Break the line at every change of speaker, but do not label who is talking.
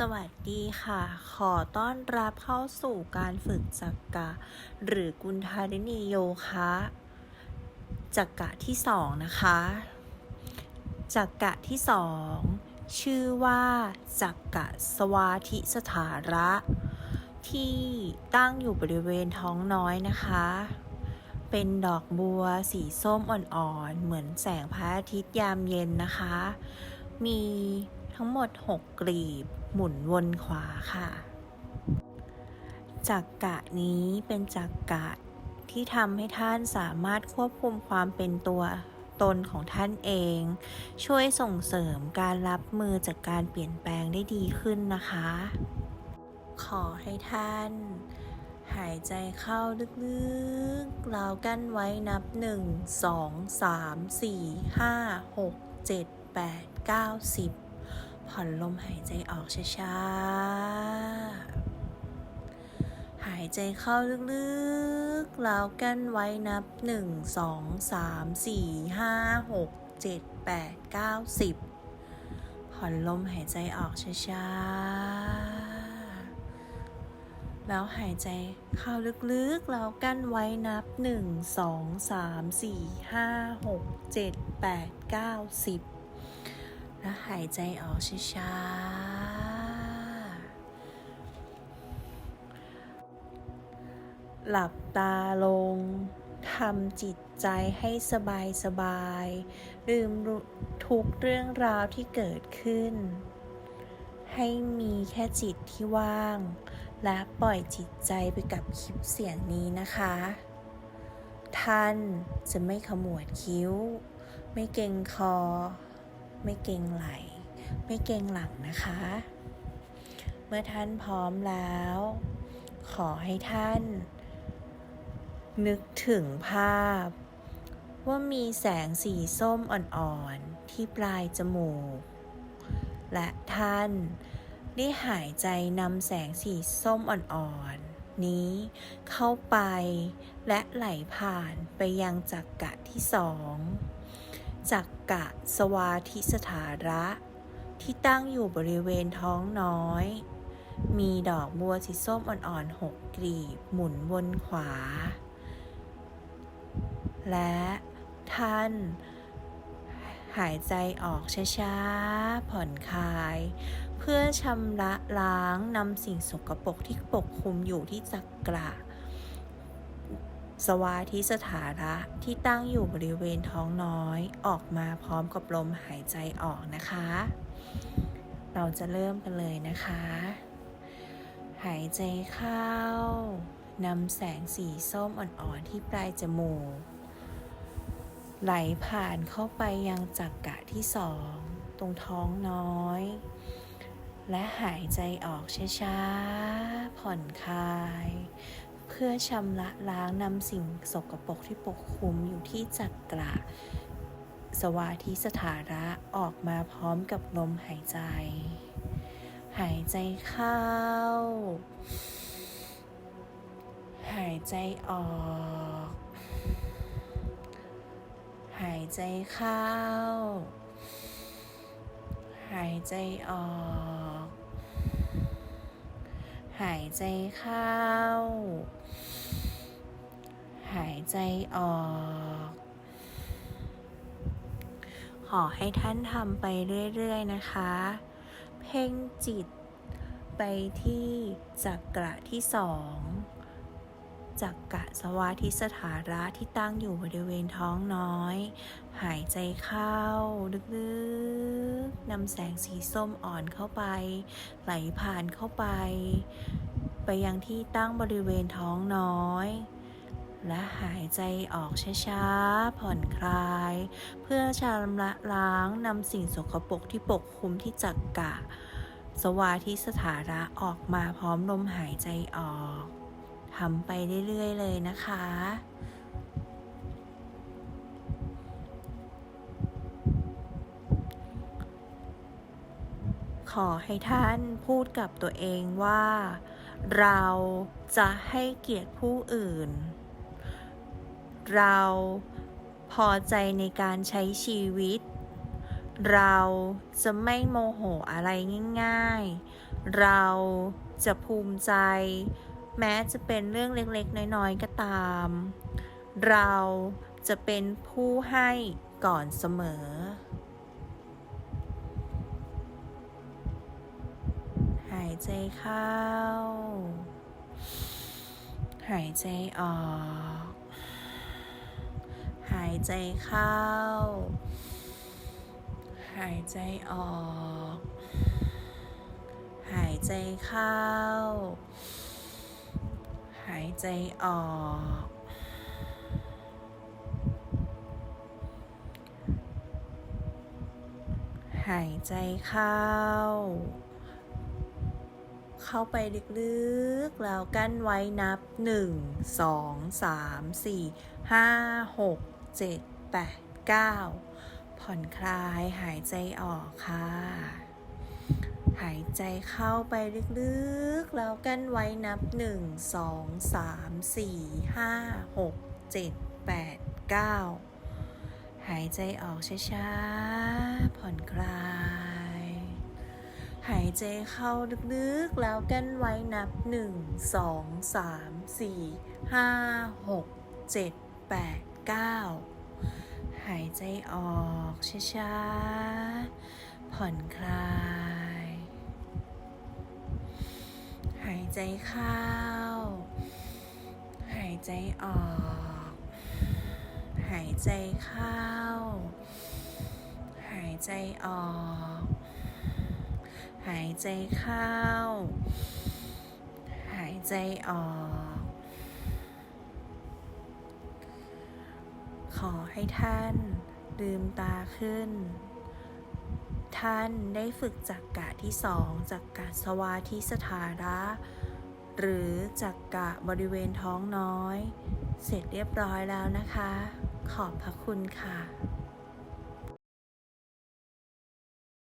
สวัสดีค่ะ ขอต้อนรับเข้าสู่การฝึกจักกะ หรือกุณธารินีโยคะจักกะที่สองนะคะจักกะที่สองชื่อว่าจักกะสวาธิสถาระ ที่ตั้งอยู่บริเวณท้องน้อยนะคะ เป็นดอกบัวสีส้มอ่อนๆ เหมือนแสงพระอาทิตย์ยามเย็นนะคะ มีทั้งหมด 6 กลีบ หมุนวนขวาค่ะ จักกะนี้เป็นจักกะที่ทำให้ท่านสามารถควบคุมความเป็นตัวตนของท่านเอง ช่วยส่งเสริมการรับมือจากการเปลี่ยนแปลงได้ดีขึ้นนะคะ ขอให้ท่าน หายใจเข้าลึกๆเรากั้นไว้นับ 1 2 3 4 5 6 7 8 9 10 ผ่อนลมหายใจออกช้าๆ หายใจเข้าลึกๆ แล้วกั้นไว้นับ 1 2 3 4 5 6 7 8 9 10 ผ่อนลมหายใจออกช้าๆ แล้วหายใจเข้าลึกๆ แล้วกั้นไว้นับ 1 2 3 4 5 6 7 8 9 10 แล้วหายใจออกช้าๆ หลับตาลง ทำจิตใจให้สบายสบายๆลืมทุกเรื่องราวที่เกิดขึ้น ให้มีแค่จิตที่ว่าง และปล่อยจิตใจไปกับคลิปเสียงนี้นะคะ ท่านจะไม่ขมวดคิ้ว ไม่เกรงคอ ไม่เกรงไหล ไม่เกรงหลังนะคะ เมื่อท่านพร้อมแล้ว ขอให้ท่าน นึกถึงภาพ ว่ามีแสงสีส้มอ่อนๆ ที่ปลายจมูก และท่านได้หายใจนำแสงสีส้มอ่อนๆ นี้เข้าไปและไหลผ่านไปยังจักกะที่สอง จักกะสวาธิสถาระ ที่ตั้งอยู่บริเวณท้องน้อย มีดอกบัวสีส้มอ่อนๆหกกลีบหมุนวนขวา และท่าน หายใจออกช้าๆ ผ่อนคลาย เพื่อชำระล้างนำสิ่งสกปรกที่ปกคลุมอยู่ที่จักกระ สวาธิสถาระที่ตั้งอยู่บริเวณท้องน้อยออกมาพร้อมกับลมหายใจออกนะคะ เราจะเริ่มกันเลยนะคะ หายใจเข้านำแสงสีส้มอ่อนๆที่ปลายจมูก ไหลผ่านเข้าไปยังจักกะที่สอง ตรงท้องน้อย และหายใจออกช้าๆผ่อนคลาย เพื่อชำระล้างนำสิ่งสกปรกที่ปกคลุมอยู่ที่จักระสวาธิสถาระออกมาพร้อมกับลมหายใจ หายใจเข้า หายใจออก หายใจเข้า หายใจออก หายใจเข้า หายใจออก ขอให้ท่านทำไปเรื่อย ๆ นะคะ เพ่งจิตไปที่จักระที่สอง จักกะสวาธิสถาระที่ตั้งอยู่บริเวณท้องน้อย หายใจเข้า ลึกๆนำแสงสีส้มอ่อนเข้าไป ไหลผ่านเข้าไป ไปยังที่ตั้งบริเวณท้องน้อยและหายใจออกช้าๆ ผ่อนคลาย เพื่อชำระล้างนำสิ่งสกปรกที่ปกคลุมที่จักกะ สวาธิสถาระออกมาพร้อมลมหายใจออก ทำไปเรื่อยๆเลยนะคะ ขอให้ท่านพูดกับตัวเองว่า เราจะให้เกียรติผู้อื่น เราพอใจในการใช้ชีวิต เราจะไม่โมโหอะไรง่าย ๆ เราจะภูมิใจ แม้จะเป็นเรื่องเล็กๆ น้อยๆ ก็ตาม เราจะเป็นผู้ให้ก่อนเสมอ หายใจเข้า หายใจออก หายใจเข้า หายใจออก หายใจเข้าายใจออก หายใจเข้า เข้าไปลึกๆ แล้วกั้นไว้นับ 1 2 3 4 5 6 7 8 9 ผ่อนคลายหายใจออกค่ะ หายใจเข้าไปลึกๆ แล้วกั้นไว้นับ 1 2 3 4 5 6 7 8 9 หายใจออกช้าๆ ผ่อนคลาย หายใจเข้าลึกๆ แล้วกั้นไว้นับ 1 2 3 4 5 6 7 8 9หายใจออกช้าๆ ผ่อนคลาย หายใจเข้า หายใจออก หายใจเข้า หายใจออก หายใจเข้า หายใจออก ขอให้ท่านลืมตาขึ้น ท่านได้ฝึกจักกะที่สองจักกะสวาธิสถาระ หรือจักกะบริเวณท้องน้อย เสร็จเรียบร้อยแล้วนะคะ ขอบพระคุณค่ะ